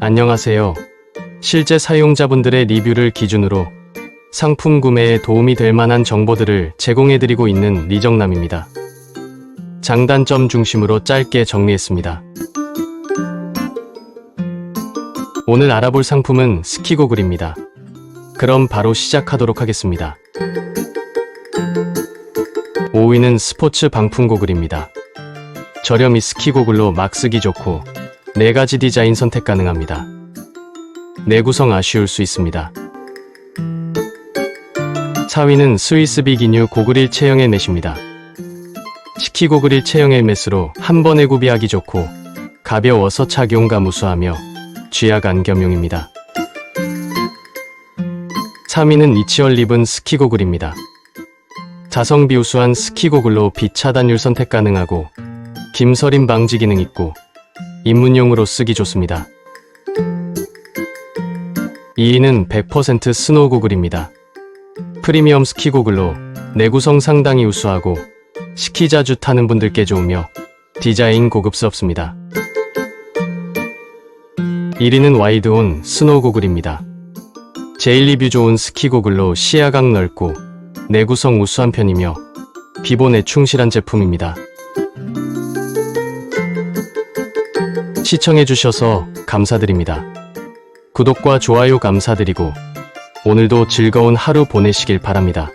안녕하세요. 실제 사용자분들의 리뷰를 기준으로 상품 구매에 도움이 될 만한 정보들을 제공해드리고 있는 리정남입니다. 장단점 중심으로 짧게 정리했습니다. 오늘 알아볼 상품은 스키고글입니다. 그럼 바로 시작하도록 하겠습니다. 5위는 스포츠 방풍 고글입니다. 저렴이 스키 고글로 막 쓰기 좋고 4가지 디자인 선택 가능합니다. 내구성 아쉬울 수 있습니다. 4위는 스위스 비기뉴 고글 체형 헬멧입니다. 스키 고글 일체형 헬멧으로 한 번에 구비하기 좋고 가벼워서 착용감 우수하며 쥐약 안겸용입니다. 3위는 이치얼 립은 스키 고글입니다. 자성비 우수한 스키 고글로 빛 차단율 선택 가능하고 김서림 방지 기능 있고 입문용으로 쓰기 좋습니다. 2위는 100% 스노우 고글입니다. 프리미엄 스키 고글로 내구성 상당히 우수하고 스키 자주 타는 분들께 좋으며 디자인 고급스럽습니다. 1위는 와이드온 스노우 고글입니다. 제일 리뷰 좋은 스키 고글로 시야각 넓고 내구성 우수한 편이며 기본에 충실한 제품입니다. 시청해주셔서 감사드립니다. 구독과 좋아요 감사드리고 오늘도 즐거운 하루 보내시길 바랍니다.